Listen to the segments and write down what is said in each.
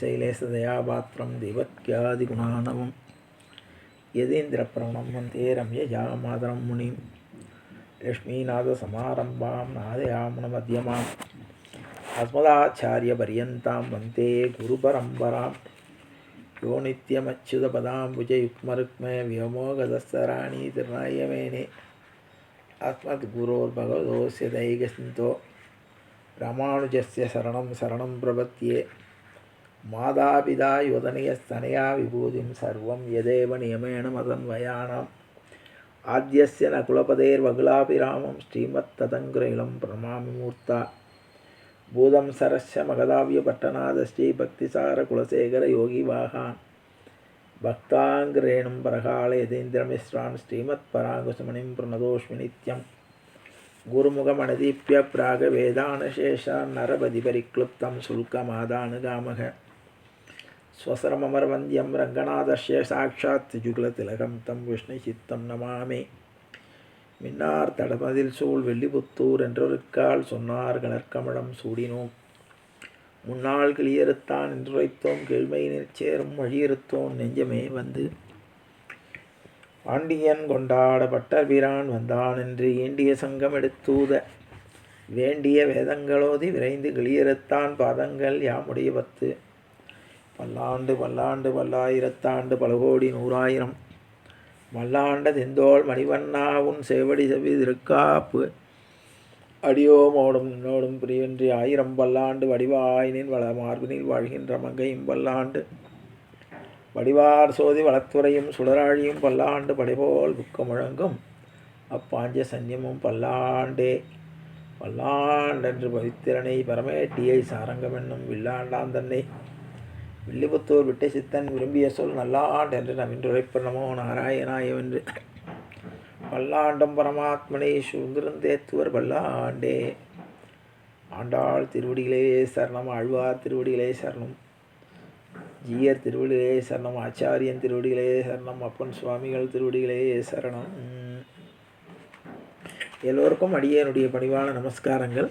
शैलेशदयापात्रं देवत्यादिगुणानवं यदेन्द्रप्रणवं ते रम्यजामादरं मुनिं लक्ष्मीनाथसमारम्भां नादयामणमध्यमाम् अस्मदाचार्यपर्यन्तां वन्दे गुरुपरम्परां यो नित्यमच्युतपदाम्बुजयुग्मरुक्मे व्योमोगदस्तराणि तिर्णायमेने अस्मद्गुरोर्भगवतोस्य दैकसिन्तो रामानुजस्य शरणं शरणं प्रपद्ये மாதாபிதா யுதனியஸ்தனயா விபூதிம் சர்வம் எதேவ நியமேன மதன்வயானாம் ஆத்தியஸ்ய ந குலபதேர்வகுலாபிராமம் ஸ்ரீமத் ததங்கிரைலம் பிரமாமிமூர்த்தா. பூதம் சரஸ்ய மகதாவிய பட்டநாத ஸ்ரீ பக்திசார குலசேகர யோகி வாகான். பக்தாங்கிரேணும் பரகால யதீந்திரமிஸ்ரான் ஸ்ரீமத் பராங்குசுமணிம் பிரணதோஷ்மி நித்யம். குருமுகமனதீப்பிய பிராக வேதானசேஷான் நரபதி பரிக்ளுப்தம் சுல்கமாதானுகாமக. ஸ்வசரமரவந்தியம் ரங்கநாதஸ்ய சாட்சாத் திஜுகுலதிலகம் தம் விஷ்ணு சித்தம் நமாமே மின்னார் தடமதில் சூழ் வெள்ளிபுத்தூர் என்றொருக்கால் சொன்னார் கணற்கமலம் சூடினோம் முன்னால் கிளியறுத்தான் என்றுரைத்தோம் கேழ்மை சேரும் வழியிருத்தோம் நெஞ்சமே வந்து. பாண்டியன் கொண்டாட வீரான் வந்தான் என்று ஏண்டிய சங்கம் எடுத்தூத. வேண்டிய வேதங்களோதி விரைந்து கிளியறுத்தான் பாதங்கள் யாமுடைய பத்து. பல்லாண்டு பல்லாண்டு பல்லாயிரத்தாண்டு பல கோடி நூறாயிரம். மல்லாண்ட தெந்தோள் மணிவண்ணா உன் சேவடி செவி திருக்காப்பு. அடியோமோடும் நின்னோடும் பிரியன்றி ஆயிரம் பல்லாண்டு வடிவாயினின் வள மார்பினில் வாழ்கின்ற மங்கையும் பல்லாண்டு வடிவார் சோதி வளத்துறையும் சுடராழியும் பல்லாண்டு படைபோல் புக்கமுழங்கும். அப்பாஞ்ச சன்யமும் பல்லாண்டே. பல்லாண்டென்று பவித்திரனை பரமேட்டியை சாரங்கமென்னும் வில்லாண்டான் தன்னை வில்லிபுத்தூர் விட்டை சித்தன் விரும்பிய சொல் நல்லாண்டு என்று நவின்றுரைப்ப நமோ நாராயணாயவென்று பல்லாண்டம் பரமாத்மனை சுந்திருந்தேத்துவர் பல்லாண்டே. ஆண்டாள் திருவடிகளே சரணம் ஆழ்வார் திருவடிகளே சரணம். ஜீயர் திருவடிகளே சரணம் ஆச்சாரியன் திருவடிகளே சரணம் அப்பன் சுவாமிகள் திருவடிகளே சரணம். எல்லோருக்கும் அடியனுடைய பணிவான நமஸ்காரங்கள்.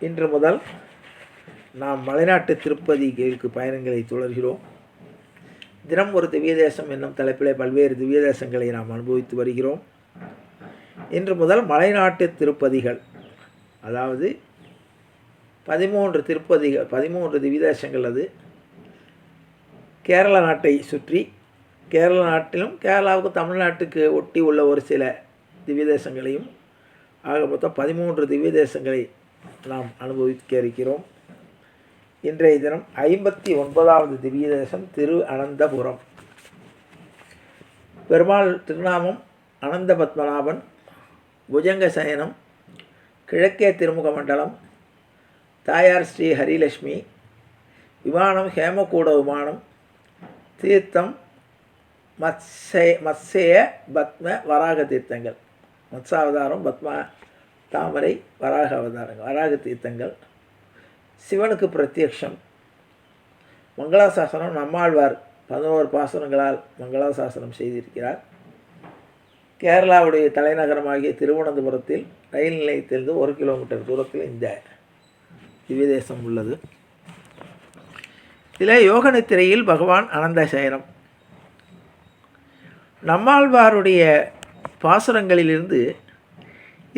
இன்று முதல் நாம் மலைநாட்டு திருப்பதிக்கு பயணங்களை தொடர்கிறோம். தினம் ஒரு திவ்ய தேசம் என்னும் தலைப்பிலே பல்வேறு திவ்ய தேசங்களை நாம் அனுபவித்து வருகிறோம். இன்று முதல் மலைநாட்டு திருப்பதிகள் அதாவது பதிமூன்று திருப்பதிகள் பதிமூன்று திவ்யதேசங்கள் அது. கேரள நாட்டை சுற்றி கேரள நாட்டிலும் கேரளாவுக்கு தமிழ்நாட்டுக்கு ஒட்டி உள்ள ஒரு சில திவ்யதேசங்களையும் ஆக மொத்தம் பதிமூன்று திவ்யதேசங்களை நாம் அனுபவிக்க இருக்கிறோம். இன்றைய தினம் ஐம்பத்தி ஒன்பதாவது திவ்ய தேசம் திரு அனந்தபுரம் பெருமாள் திருநாமம் அனந்த பத்மநாபன் புஜங்க சயனம் கிழக்கே திருமுக மண்டலம் தாயார் ஸ்ரீ ஹரிலட்சுமி விமானம் ஹேமகூட விமானம் தீர்த்தம் மத்சய மத்சேய பத்ம வராக தீர்த்தங்கள். மத்சாவதாரம் பத்ம தாமரை வராக அவதாரங்கள் வராக தீர்த்தங்கள். சிவனுக்கு பிரத்யக்ஷம். மங்களாசாசனம் நம்மாழ்வார் பதினோரு பாசனங்களால் மங்களாசாசனம் செய்திருக்கிறார். கேரளாவுடைய தலைநகரமாகிய திருவனந்தபுரத்தில் ரயில் நிலையத்திலிருந்து ஒரு கிலோமீட்டர் தூரத்தில் இந்த திவ்யதேசம் உள்ளது. இதில் யோக நித்திரையில் பகவான் அனந்த சேரம் நம்மாழ்வாருடைய பாசுரங்களிலிருந்து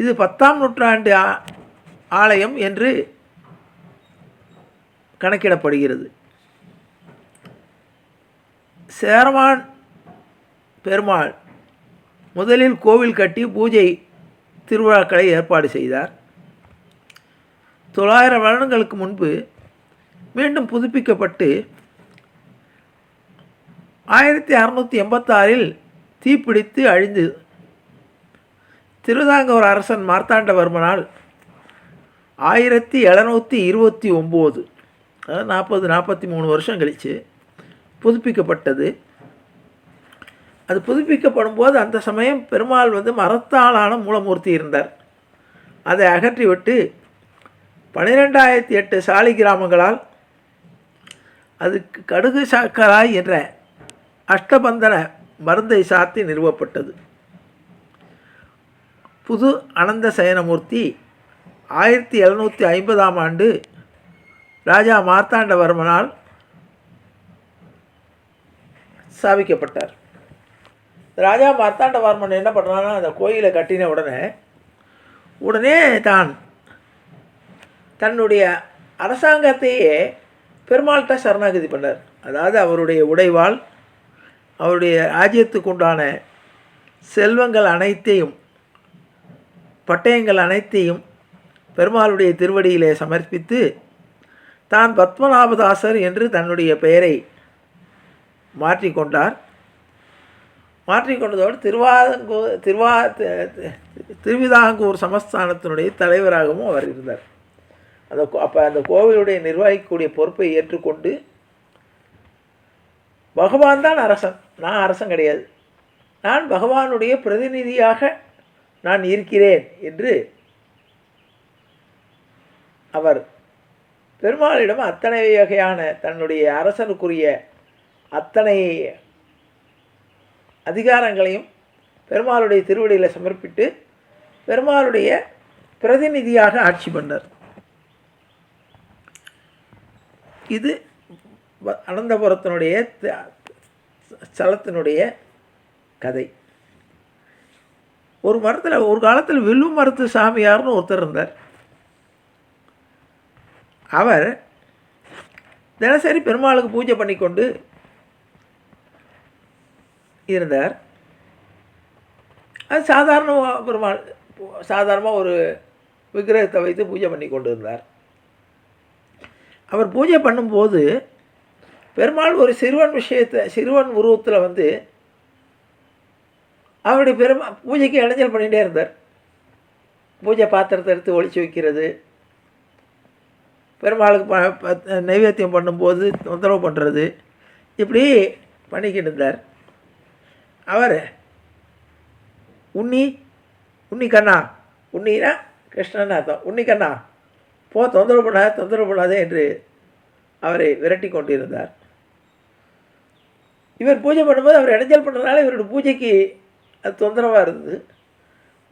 இது பத்தாம் நூற்றாண்டு ஆலயம் என்று கணக்கிடப்படுகிறது. சேரமான் பெருமாள் முதலில் கோவில் கட்டி பூஜை திருவிழாக்களை ஏற்பாடு செய்தார். தொள்ளாயிரம் வருடங்களுக்கு முன்பு மீண்டும் புதுப்பிக்கப்பட்டு ஆயிரத்தி அறநூற்றி எண்பத்தாறில் தீப்பிடித்து அழிந்து திருவிதாங்கூர் அரசன் மார்த்தாண்டவர்மனால் ஆயிரத்தி எழுநூற்றி இருபத்தி ஒம்பது அதாவது நாற்பது நாற்பத்தி மூணு வருஷம் கழித்து புதுப்பிக்கப்பட்டது. அது புதுப்பிக்கப்படும் போது அந்த சமயம் பெருமாள் வந்து மரத்தாலான மூலமூர்த்தி இருந்தார். அதை அகற்றிவிட்டு பனிரெண்டாயிரத்தி எட்டு சாலி கிராமங்களால் அதுக்கு கடுகு சாக்கராய் என்ற அஷ்டபந்தன மருந்தை சாத்தி நிறுவப்பட்டது. புது அனந்த சயனமூர்த்தி ஆயிரத்தி எழுநூற்றி ஐம்பதாம் ஆண்டு ராஜா மார்த்தாண்டவர்மனால் ஸ்தாபிக்கப்பட்டார் ராஜா மார்த்தாண்டவர்மன் என்ன பண்ணுறான்னா அந்த கோயிலை கட்டின உடனே உடனே தான் தன்னுடைய அரசாங்கத்தையே பெருமாள்கிட்ட சரணாகதி பண்ணார். அதாவது அவருடைய உடைவாள் அவருடைய ராஜ்யத்துக்குண்டான செல்வங்கள் அனைத்தையும் பட்டயங்கள் அனைத்தையும் பெருமாளுடைய திருவடியிலே சமர்ப்பித்து தான் பத்மநாபதாசர் என்று தன்னுடைய பெயரை மாற்றிக்கொண்டார் மாற்றிக்கொண்டதோடு திருவாதங்கூ திருவா தி- திருவிதாங்கூர் சமஸ்தானத்தினுடைய தலைவராகவும் அவர் இருந்தார். அந்த கோ- அப்போ அந்த கோவிலுடைய நிர்வகிக்கக்கூடிய பொறுப்பை ஏற்றுக்கொண்டு பகவான் தான் அரசன். நான் அரசன் கிடையாது. நான் பகவானுடைய பிரதிநிதியாக நான் இருக்கிறேன் என்று அவர் பெருமாளிடம் அத்தனை வகையான தன்னுடைய அரசனுக்குரிய அத்தனை அதிகாரங்களையும் பெருமாளுடைய திருவடியில் சமர்ப்பித்து பெருமாளுடைய பிரதிநிதியாக ஆட்சி பண்ணார். இது அனந்தபுரத்தினுடைய ஸ்தலத்தினுடைய கதை. ஒரு மரத்தில் ஒரு காலத்தில் வில்லு மரத்து சாமியார்னு ஒருத்தர் இருந்தார். அவர் தினசரி பெருமாளுக்கு பூஜை பண்ணிக்கொண்டு இருந்தார். அது சாதாரண பெருமாள் சாதாரணமாக ஒரு விக்கிரகத்தை வைத்து பூஜை பண்ணி கொண்டு இருந்தார். அவர் பூஜை பண்ணும்போது பெருமாள் ஒரு சிறுவன் விஷயத்தை சிறுவன் உருவத்தில் வந்து அவருடைய பெருமா பூஜைக்கு இளைஞர் பண்ணிகிட்டே இருந்தார். பூஜை பாத்திரத்தை எடுத்து ஒழிச்சு வைக்கிறது. பெருமாளுக்கு ப நைவேத்தியம் பண்ணும்போது தொந்தரவு பண்ணுறது இப்படி பண்ணிக்கிட்டு இருந்தார். அவர் உன்னி உன்னி கண்ணா உன்னினா கிருஷ்ணன் அர்த்தம் உன்னி கண்ணா போ தொந்தரவு பண்ணாத தொந்தரவு பண்ணாதே என்று அவரை விரட்டி கொண்டிருந்தார். இவர் பூஜை பண்ணும்போது அவர் இடைஞ்சல் பண்ணுறதுனால இவருடைய பூஜைக்கு அது தொந்தரவாக இருந்தது.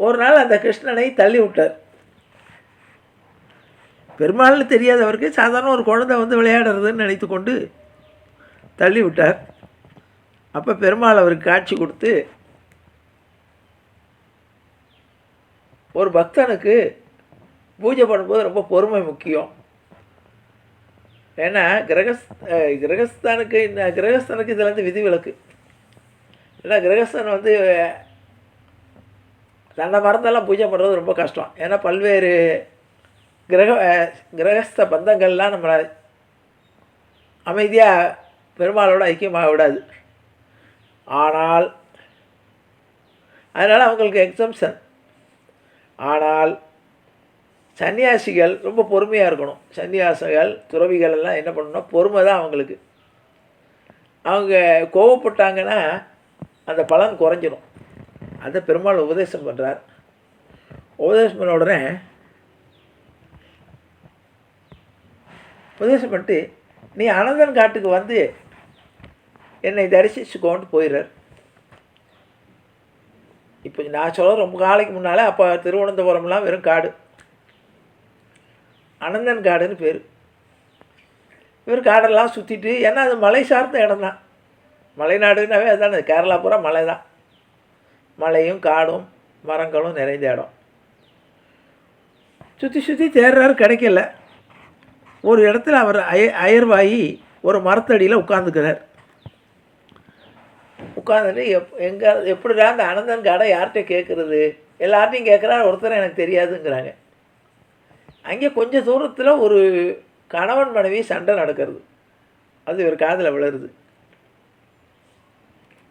ஒரு நாள் அந்த கிருஷ்ணனை தள்ளி விட்டார். பெருமாள்னு தெரியாதவருக்கு சாதாரண ஒரு குழந்தை வந்து விளையாடுறதுன்னு நினைத்து கொண்டு தள்ளி விட்டார். அப்போ பெருமாள் அவருக்கு காட்சி கொடுத்து ஒரு பக்தனுக்கு பூஜை பண்ணும்போது ரொம்ப பொறுமை முக்கியம். ஏன்னா கிரகஸ் கிரகஸ்தானுக்கு இந்த கிரகஸ்தானுக்கு இதில் வந்து விதிவிலக்கு. ஏன்னா கிரகஸ்தான் வந்து தன்னை மறந்தெல்லாம் பூஜை பண்ணுறது ரொம்ப கஷ்டம். ஏன்னா பல்வேறு கிரக கிரகஸ்த பந்தங்கள்லாம் நம்மளை அமைதியாக பெருமாளோட ஐக்கியமாக விடாது. ஆனால் அதனால் அவங்களுக்கு எக்ஸம்ஷன் ஆனால் சன்னியாசிகள் ரொம்ப பொறுமையாக இருக்கணும். சன்னியாசிகள் துறவிகள் எல்லாம் என்ன பண்ணணும்னா பொறுமை தான் அவங்களுக்கு. அவங்க கோவப்பட்டாங்கன்னா அந்த பலன் குறைஞ்சிடும் அதை பெருமாள் உபதேசம் பண்ணுறார் உபதேசம் பண்ண உடனே உபதேசம் பண்ணிட்டு நீ அனந்தன் காட்டுக்கு வந்து என்னை தரிசிச்சுக்கோன்ட்டு போயிடுறார் இப்போ நான் சொல்ல ரொம்ப காலைக்கு முன்னாலே அப்போ திருவனந்தபுரம்லாம் வெறும் காடு. அனந்தன் காடுன்னு பேர். இவர் காடெல்லாம் சுற்றிட்டு ஏன்னா அது மலை சார்ந்த இடம் தான். மலைநாடுனாவே அதுதானே கேரளா பூரா மலை தான். மலையும் காடும் மரங்களும் நிறைந்த இடம். சுற்றி சுற்றி தேடுறாரு கிடைக்கல. ஒரு இடத்துல அவர் அய அயர்வாகி ஒரு மரத்தடியில் உட்காந்துக்கிறார் உட்காந்துட்டு எப் எங்கே எப்படிடா அந்த அனந்தன் கடை யார்கிட்ட கேட்குறது எல்லார்ட்டையும் கேட்குறாரு ஒருத்தர் எனக்கு தெரியாதுங்கிறாங்க. அங்கே கொஞ்சம் தூரத்தில் ஒரு கணவன் மனைவி சண்டை நடக்கிறது. அது இவர் காதில் விழுறது.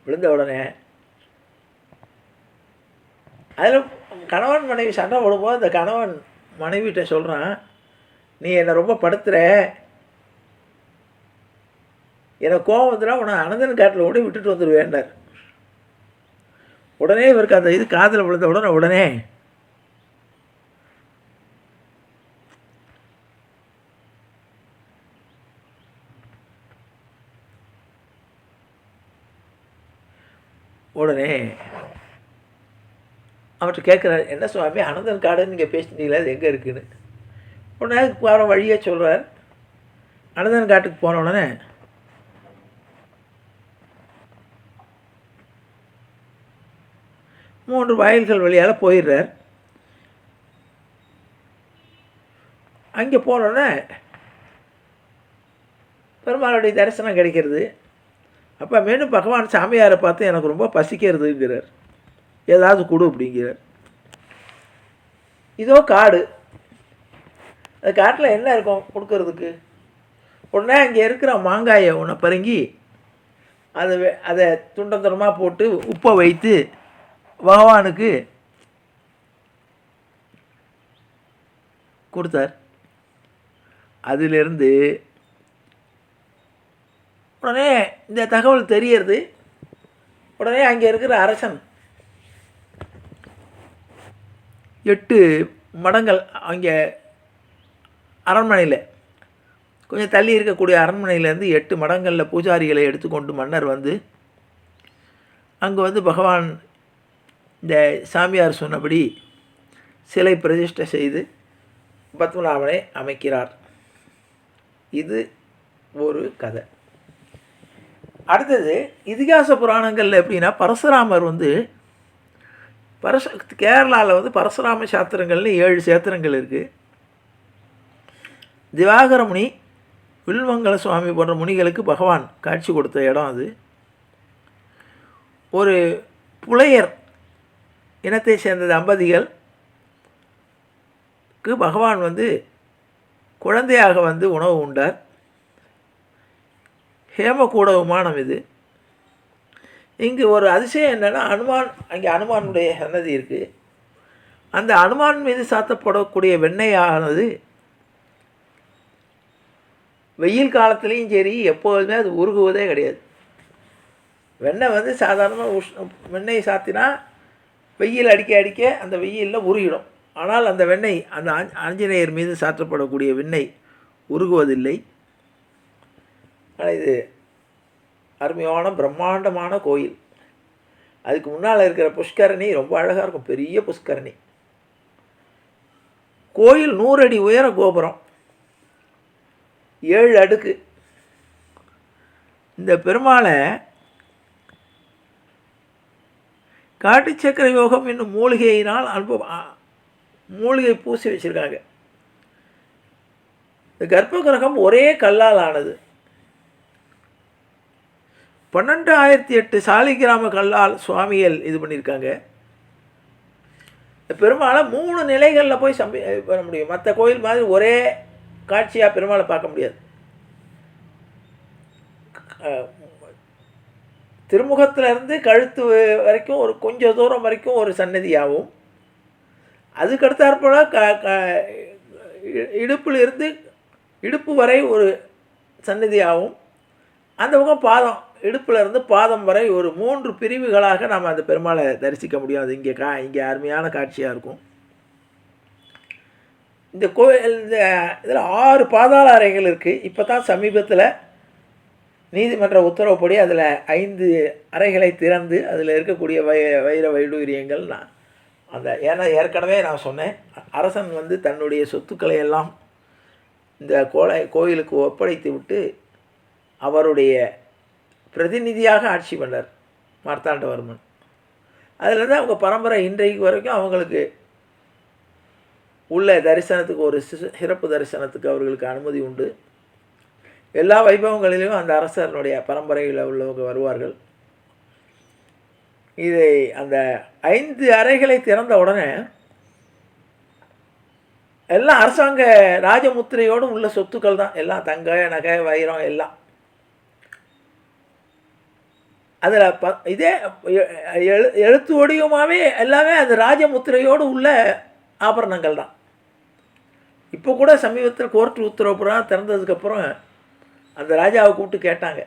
விழுந்த உடனே அதில் கணவன் மனைவி சண்டை போடும்போது அந்த கணவன் மனைவிகிட்ட சொல்கிறான் நீ என்னை ரொம்ப படுத்துற. எனக்கு கோவம் வந்துடும் உன்னை அனந்தன் காட்டில் கூட விட்டுட்டு வந்துடுவேன்னார் உடனே இவருக்கு அந்த இது காதில் விழுந்த உடனே உடனே. உடனே அவர்கிட்ட கேட்குறாரு என்ன சுவாமி அனந்தன் காடுன்னு நீங்கள் பேசிட்டீங்களா அது எங்கே இருக்குன்னு? உடனே அதுக்கு போகிற வழியே சொல்கிறார் அனந்தன் காட்டுக்கு போன உடனே மூன்று வாயில்கள் வழியால் போயிடுறார். அங்கே போனோடனே பெருமாளுடைய தரிசனம் கிடைக்கிறது. அப்போ மீண்டும் பகவான் சாமியாரை பார்த்து எனக்கு ரொம்ப பசிக்கிறதுங்கிறார். ஏதாவது கொடு அப்படிங்கிறார். இதோ காடு. அந்த காட்டில் என்ன இருக்கும் கொடுக்கறதுக்கு? உடனே அங்கே இருக்கிற மாங்காயை ஒன்று பருங்கி அதை அதை துண்டந்தரமாக போட்டு உப்பை வைத்து பகவானுக்கு கொடுத்தார். அதிலிருந்து உடனே இந்த தகவல் தெரியறது. உடனே அங்கே இருக்கிற அரசன் எட்டு மடங்கள் அங்கே அரண்மனையில். கொஞ்சம் தள்ளி இருக்கக்கூடிய அரண்மனையிலேருந்து எட்டு மடங்களில் பூஜாரிகளை எடுத்துக்கொண்டு மன்னர் வந்து அங்கே வந்து பகவான் இந்த சாமியார் சொன்னபடி சிலை பிரதிஷ்டை செய்து பத்மநாபனை அமைக்கிறார். இது ஒரு கதை. அடுத்தது இதிகாச புராணங்களில் எப்படின்னா பரசுராமர் வந்து பரசு கேரளாவில் வந்து பரசுராம சாத்திரங்கள்னு ஏழு சேத்திரங்கள் இருக்குது திவாகர முனி வில்மங்கல சுவாமி போன்ற முனிகளுக்கு பகவான் காட்சி கொடுத்த இடம் அது. ஒரு புலையர் இனத்தை சேர்ந்த தம்பதிகள்க்கு பகவான் வந்து குழந்தையாக வந்து உணவு உண்டார். ஹேமகூட விமானம் இது. இங்கு ஒரு அதிசயம் என்னென்னா அனுமான் அங்கே அனுமானுடைய சன்னதி இருக்குது அந்த அனுமான் மீது சாத்தப்படக்கூடிய வெண்ணெயானது வெயில் காலத்துலேயும் சரி எப்போதுமே அது உருகுவதே கிடையாது. வெண்ணெய் வந்து சாதாரணமாக உஷ் வெண்ணெய் சாத்தினா வெயில் அடிக்க அடிக்க அந்த வெயிலில் உருகிடும். ஆனால் அந்த வெண்ணெய் அந்த ஆஞ்சநேயர் மீது சாற்றப்படக்கூடிய வெண்ணெய் உருகுவதில்லை. ஆனால் இது அருமையான பிரம்மாண்டமான கோயில். அதுக்கு முன்னால் இருக்கிற புஷ்கரணி ரொம்ப அழகாக இருக்கும் பெரிய புஷ்கரணி. கோயில் நூறு அடி உயர கோபுரம். ஏழு அடுக்கு. இந்த பெருமாளை காட்டுச்சக்கர யோகம் என்னும் மூலிகையினால் அனுபவம் மூலிகை பூசி வச்சுருக்காங்க. இந்த கர்ப்ப கிரகம் ஒரே கல்லால் ஆனது பன்னெண்டு ஆயிரத்தி எட்டு சாலிகிராம கல்லால் சுவாமிகள் இது பண்ணியிருக்காங்க. இந்த பெருமாளை மூணு நிலைகளில் போய் சம்பி பண்ண முடியும். மற்ற கோயில் மாதிரி ஒரே காட்சியாக பெருமாளை பார்க்க முடியாது. அஹ், கழுத்து வரைக்கும் ஒரு கொஞ்சம் தூரம் வரைக்கும் ஒரு சன்னதியாகவும் அதுக்கடுத்தாற்போல் க க இடுப்பிலிருந்து இடுப்பில் இருந்து இடுப்பு வரை ஒரு சன்னதியாகவும் அந்த பக்கம் பாதம் இடுப்பிலிருந்து பாதம் வரை ஒரு மூன்று பிரிவுகளாக நாம் அந்த பெருமாளை தரிசிக்க முடியும். அது இங்கே கா இங்கே அருமையான காட்சியாக இருக்கும். இந்த கோயில் இந்த இதில் ஆறு பாதாள அறைகள் இருக்குது இப்போ தான் சமீபத்தில் நீதிமன்ற உத்தரவுப்படி அதில் ஐந்து அறைகளை திறந்து அதில் இருக்கக்கூடிய வை வைர வைடூரியங்கள் நான் அந்த ஏன்னா ஏற்கனவே நான் சொன்னேன் அரசன் வந்து தன்னுடைய சொத்துக்களை எல்லாம் இந்த கோலை கோயிலுக்கு ஒப்படைத்து விட்டு அவருடைய பிரதிநிதியாக ஆட்சி பண்ணார் மார்த்தாண்டவர்மன். அதில் தான் அவங்க பரம்பரை இன்றைக்கு வரைக்கும் அவங்களுக்கு உள்ள தரிசனத்துக்கு ஒரு சிறப்பு தரிசனத்துக்கு அவர்களுக்கு அனுமதி உண்டு. எல்லா வைபவங்களிலும் அந்த அரசனுடைய பரம்பரையில் உள்ளவங்க வருவார்கள். இதை அந்த ஐந்து அறைகளை திறந்த உடனே எல்லாம் அரசாங்க ராஜமுத்திரையோடு உள்ள சொத்துக்கள் தான். எல்லாம் தங்க நகை வைரம் எல்லாம். அதில் ப இதே எழு எழுத்து வடிவமாகவே எல்லாமே அந்த ராஜமுத்திரையோடு உள்ள ஆபரணங்கள் தான் இப்போ கூட சமீபத்தில் கோர்ட் உத்தரவுப்புறம் திறந்ததுக்கப்புறம் அந்த ராஜாவை கூப்பிட்டு கேட்டாங்க.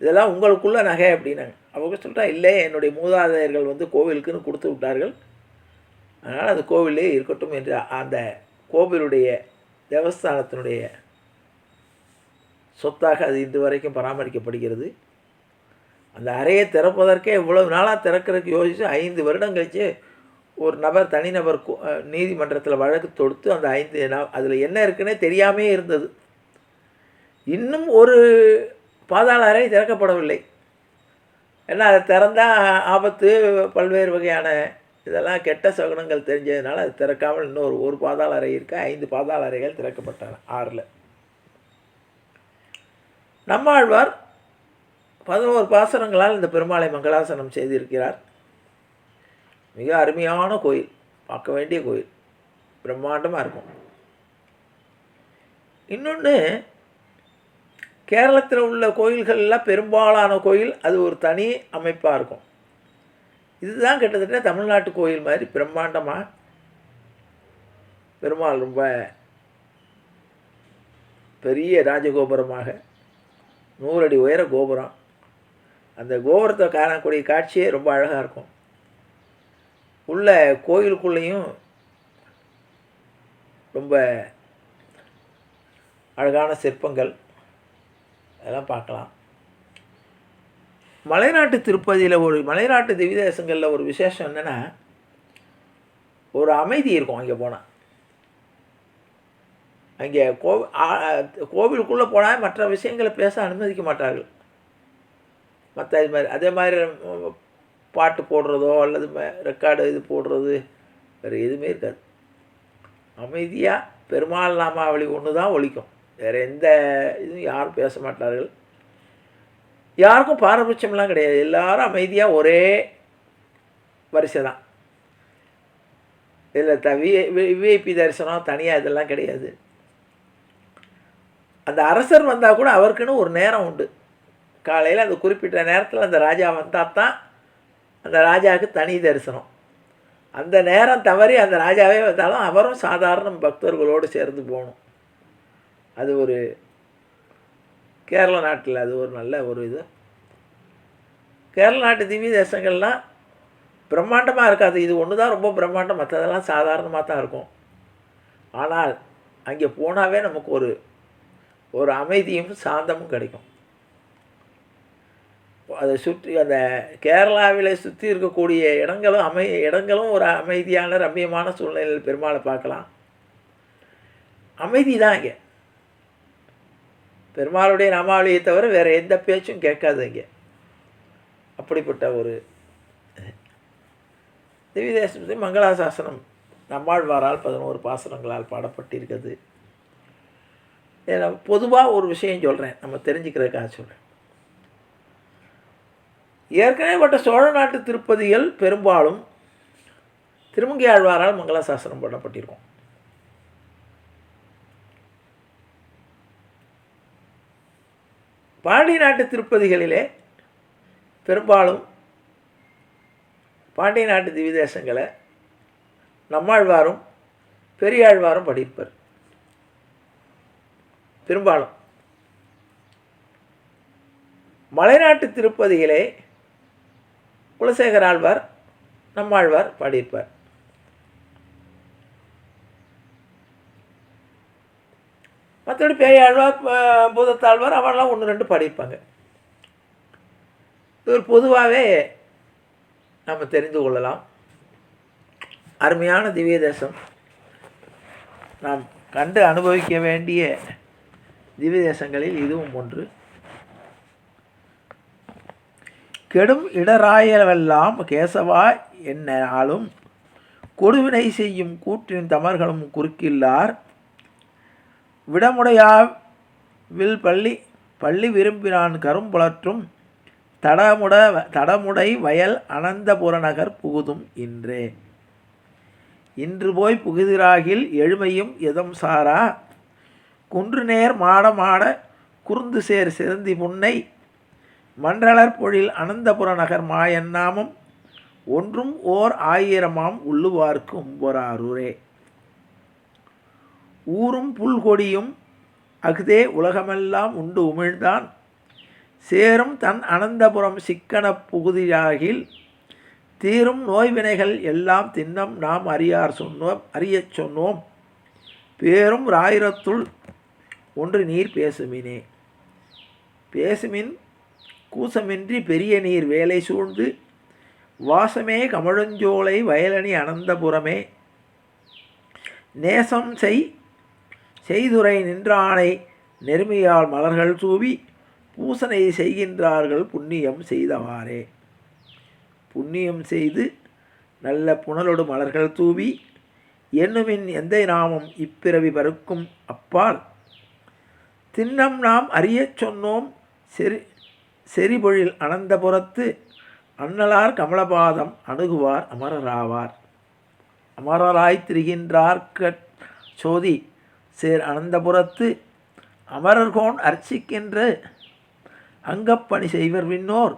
இதெல்லாம் உங்களுக்குள்ள நகை அப்படின்னாங்க. அவங்க சொல்கிறா இல்லை என்னுடைய மூதாதையர்கள் வந்து கோவிலுக்குன்னு கொடுத்து விட்டார்கள். அதனால் அது கோவிலே இருக்கட்டும் என்று அந்த கோவிலுடைய தேவஸ்தானத்தினுடைய சொத்தாக அது இன்று வரைக்கும் பராமரிக்கப்படுகிறது. அந்த அறையை திறப்பதற்கே இவ்வளவு நாளாக திறக்கிறதுக்கு யோசித்து ஐந்து வருடம் கழிச்சு ஒரு நபர் தனிநபர் நீதிமன்றத்தில் வழக்கு தொடுத்து அந்த ஐந்து அதில் என்ன இருக்குன்னே தெரியாமே இருந்தது. இன்னும் ஒரு பாதாள அறை திறக்கப்படவில்லை. ஏன்னா அதை திறந்தால் ஆபத்து பல்வேறு வகையான இதெல்லாம் கெட்ட சகுனங்கள் தெரிஞ்சதுனால அது திறக்காமல் இன்னொரு ஒரு பாதாள அறை இருக்க. ஐந்து பாதாள அறைகள் திறக்கப்பட்டன ஆறில். நம்மாழ்வார் பதினோரு பாசனங்களால் இந்த பெருமாளை மங்களாசனம் செய்திருக்கிறார். மிக அருமையான கோயில். பார்க்க வேண்டிய கோயில். பிரம்மாண்டமாக இருக்கும். இன்னொன்று கேரளத்தில் உள்ள கோயில்கள்லாம் பெரும்பாலான கோயில் அது ஒரு தனி அமைப்பாக இருக்கும். இதுதான் கிட்டத்தட்ட தமிழ்நாட்டு கோயில் மாதிரி பிரம்மாண்டமாக பெருமாள் ரொம்ப பெரிய ராஜகோபுரமாக நூறடி உயர கோபுரம். அந்த கோபுரத்தை காணக்கூடிய காட்சியே ரொம்ப அழகாக இருக்கும். உள்ள கோயிலுக்குள்ளேயும் ரொம்ப அழகான சிற்பங்கள் அதெல்லாம் பார்க்கலாம். மலைநாட்டு திருப்பதியில் ஒரு மலைநாட்டு திவிதேசங்களில் ஒரு விசேஷம் என்னென்னா ஒரு அமைதி இருக்கும் அங்கே போனால் அங்கே கோ கோவிலுக்குள்ளே போனால் மற்ற விஷயங்களை பேச அனுமதிக்க மாட்டார்கள். மற்ற இது மாதிரி அதே மாதிரி பாட்டு போடுறதோ அல்லது ரெக்கார்டு இது போடுறது வேறு எதுவுமே இருக்காது. அமைதியாக பெருமாள் நாமாவளி ஒன்று தான் ஒழிக்கும். வேறு எந்த இதுவும் யாரும் பேச மாட்டார்கள். யாருக்கும் பாரபட்சம்லாம் கிடையாது. எல்லாரும் அமைதியாக ஒரே வரிசை தான் இதில் த வி விஐபி தரிசனம் தனியாக இதெல்லாம் கிடையாது. அந்த அரசர் வந்தால் கூட அவருக்குன்னு ஒரு நேரம் உண்டு. காலையில் அந்த குறிப்பிட்ட நேரத்தில் அந்த ராஜா வந்தால் தான் அந்த ராஜாவுக்கு தனி தரிசனம். அந்த நேரம் தவறி அந்த ராஜாவே வந்தாலும் அவரும் சாதாரண பக்தர்களோடு சேர்ந்து போகணும். அது ஒரு கேரள நாட்டில் அது ஒரு நல்ல ஒரு இது. கேரள நாட்டு திவ்ய தேசங்கள்லாம் பிரம்மாண்டமாக இருக்காது. இது ஒன்று தான் ரொம்ப பிரம்மாண்டம். மற்றதெல்லாம் சாதாரணமாக தான் இருக்கும். ஆனால் அங்கே போனாவே நமக்கு ஒரு ஒரு அமைதியும் சாந்தமும் கிடைக்கும். அதை சுற்றி அந்த கேரளாவில் சுற்றி இருக்கக்கூடிய இடங்களும் அமை இடங்களும் ஒரு அமைதியான ரம்மியமான சூழ்நிலையில் பெருமாளை பார்க்கலாம். அமைதி தான் இங்கே. பெருமாளுடைய நாமாவளியை தவிர வேறு எந்த பேச்சும் கேட்காது இங்கே. அப்படிப்பட்ட ஒரு திவ்யதேசத்தை மங்களாசாசனம் நம்மாழ்வாரால் பதினோரு பாசனங்களால் பாடப்பட்டிருக்கிறது. பொதுவாக ஒரு விஷயம் சொல்கிறேன் நம்ம தெரிஞ்சுக்கிறதுக்காக சொல்கிறேன் ஏற்கனவே பட்ட சோழ நாட்டு திருப்பதிகள் பெரும்பாலும் திருமங்கை ஆழ்வாரால் மங்களாசாசனம் பண்ணப்பட்டிருக்கும் பாண்டிய நாட்டு திருப்பதிகளிலே பெரும்பாலும் பாண்டிய நாட்டு திவிதேசங்களை நம்மாழ்வாரும் பெரியாழ்வாரும் படிப்பர். பெரும்பாலும். மலைநாட்டு திருப்பதிகளே குலசேகர் ஆழ்வார் நம்மாழ்வார் பாடியிருப்பார். மற்றபடி பேயாழ்வார் பூதத்தாழ்வார் அவெல்லாம் ஒன்று ரெண்டு பாடியிருப்பாங்க. இது ஒரு பொதுவாகவே நம்ம தெரிந்து கொள்ளலாம். அருமையான திவ்ய தேசம் நாம் கண்டு அனுபவிக்க வேண்டிய திவ்ய தேசங்களில் இதுவும் ஒன்று. கெடும் இடராயவெல்லாம் கேசவா என்னாலும் கொடுவினை செய்யும் கூற்றின் தமர்களும் குறுக்கில்லார். விடமுடையா வில் பள்ளி பள்ளி விரும்பினான் கரும்புலற்றும் தடமுட தடமுடை வயல் அனந்தபுர நகர் புகுதும் இன்றே. இன்று போய் புகுதிராகில் எழுமையும் எதம் சாரா? குன்று நேர் மாட மாட குறுந்து சேர் சிறந்தி புன்னை மன்றளர் பொழில் அனந்தபுர நகர் மாயன்னாமம் ஒன்றும் ஓர் ஆயிரமாம் உள்ளுவார்க்கு உம்பொராரூரே ஊரும் புல்கொடியும் அஃதே உலகமெல்லாம் உண்டு உமிழ்ந்தான். சேரும் தன் அனந்தபுரம் சிக்கனப் புகுதியாகில் தீரும் நோய்வினைகள் எல்லாம் தின்னம் நாம் அறியார் சொன்னோம் அறியச் சொன்னோம். பேரும் ராயிரத்துள் ஒன்று நீர் பேசுமினே. பேசுமின் கூசமின்றி பெரிய நீர் வேலை சூழ்ந்து வாசமே கமழஞ்சோலை வயலணி அனந்தபுரமே நேசம் செய் செய்துரை நின்றானை நெருமையால் மலர்கள் தூவி பூசனை செய்கின்றார்கள் புண்ணியம் செய்தவாறே. புண்ணியம் செய்து நல்ல புனலொடு மலர்கள் தூவி என்னுமின் எந்த நாமம் இப்பிறவி பருக்கும் அப்பால். தின்னம் நாம் அறியச் சொன்னோம் செரு செறிபொழில் அனந்தபுரத்து அன்னலார் கமலபாதம் அணுகுவார் அமரராவார். அமரராய் திரிகின்றார்கட் சோதி சேர் அனந்தபுரத்து அமரர்கோன் அர்ச்சிக்கின்ற அங்கப்பணி செய்வர் விண்ணோர்.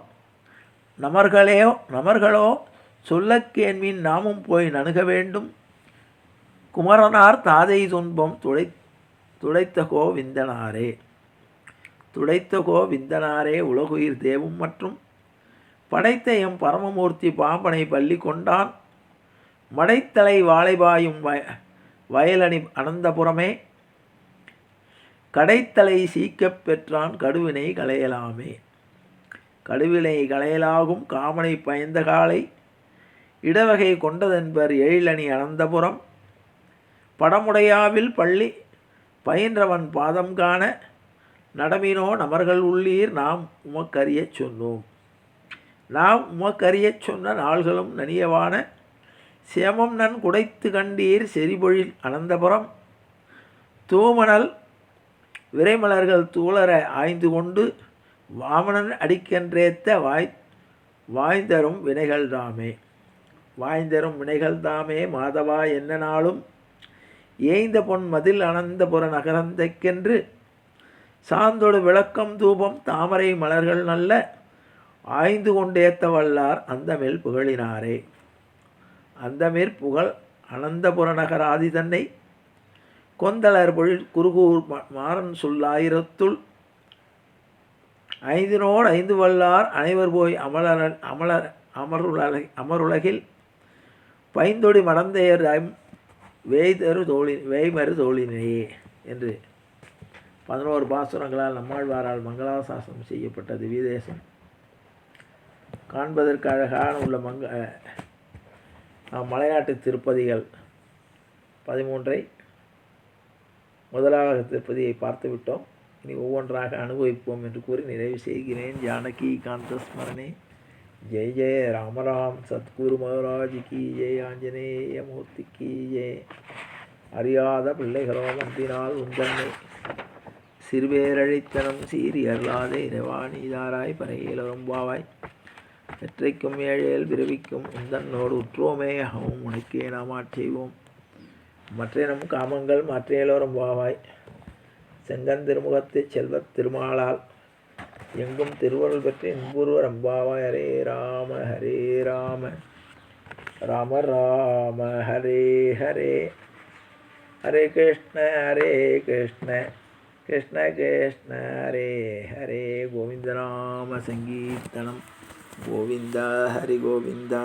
நமர்களையோ நமர்களோ சொல்லக்கேன்மின் நாமும் போய் நணுக வேண்டும். குமரனார் தாதை துன்பம் துடை துடைத்த கோவிந்தனாரே. துடைத்தகோ விந்தனாரே உலகுயிர் தேவும் மற்றும் படைத்த எம் பரமமூர்த்தி பாம்பனை பள்ளி கொண்டான். மடைத்தலை வாழைபாயும் வய வயலணி அனந்தபுரமே. கடைத்தலை சீக்கப் பெற்றான் கடுவினை களையலாமே. கடுவினை களையலாகும் காமனை பயந்த காலை. இடவகை கொண்டதென்பர் எழிலணி அனந்தபுரம். படமுடையாவில் பள்ளி. பயின்றவன் பாதம் காண. நடமினோ நமர்கள் உள்ளீர் நாம் உமக்கறிய சொன்னோம். நாம் உமக்கறிய சொன்ன நாள்களும் நனியவான சேமம் நன் குடைத்து கண்டீர் செறிபொழில் அனந்தபுரம். தூமணல் விரைமலர்கள் தூளர ஆய்ந்து கொண்டு வாமனன் அடிக்கன்றேத்த வாய் வாய்ந்தரும் வினைகள் தாமே. வாய்ந்தரும் வினைகள் தாமே மாதவா என்ன நாளும். ஏய்ந்த பொன் மதில் அனந்தபுர நகரந்தைக்கென்று சாந்தொடு விளக்கம் தூபம் தாமரை மலர்கள் நல்ல ஆய்ந்து கொண்டேத்த வல்லார் அந்தமேல் புகழினாரே. அந்தமிற் புகழ் அனந்தபுர ஆதி தன்னை கொந்தளர் பொழில் குருகூர் மாறன் சொல்லாயிரத்துள் ஐந்தினோடு ஐந்து வல்லார் அனைவர் போய் அமலர் அமலர் அமருலக அமருலகில் பைந்தொடி மடந்தையர் வேய்தரு தோழி வேய்மறு தோழினையே என்று பதினோரு பாசுரங்களால் நம்மாழ்வாரால் மங்களாசாசனம் செய்யப்பட்ட திவ்யதேசம் காண்பதற்கு அழகான உள்ள மங்க நாம் திருப்பதிகள் பதிமூன்றை முதலாக திருப்பதியை பார்த்து விட்டோம். இனி ஒவ்வொன்றாக அனுபவிப்போம் என்று கூறி நிறைவு செய்கிறேன். ஜானகி காந்த ஸ்மரணே ஜெய் ஜெய ராமராம் சத்குரு மகராஜ் கி ஜெய் ஆஞ்சநேய மூர்த்தி கி ஜெய் அறியாத பிள்ளைகளோ வந்தினால் உந்தன்மை. சிறுவேரழித்தனம் சீரி அருளாதே இறைவாணிதாராய் பறையிலரும் பாவாய் வெற்றைக்கும் ஏழேல் பிறவிக்கும் உந்தன்னோடு உற்றோமே அகவும் உனக்கே நாம் ஆட்செய்வோம் மற்றேனும் காமங்கள் மற்றையலோரும் பாவாய் செங்கன் செல்வ செல்வத் திருமாலால் எங்கும் திருவருள் பெற்று இன்புருவர் அம்பாவாய் ஹரே ராம ஹரே ராம. ராம ராம ஹரே ஹரே. ஹரே கிருஷ்ண ஹரே கிருஷ்ண. கிருஷ்ண கிருஷ்ண ஹரே ஹரே கோவிந்தராம சங்கீர்த்தனம். கோவிந்தா ஹரி கோவிந்தா.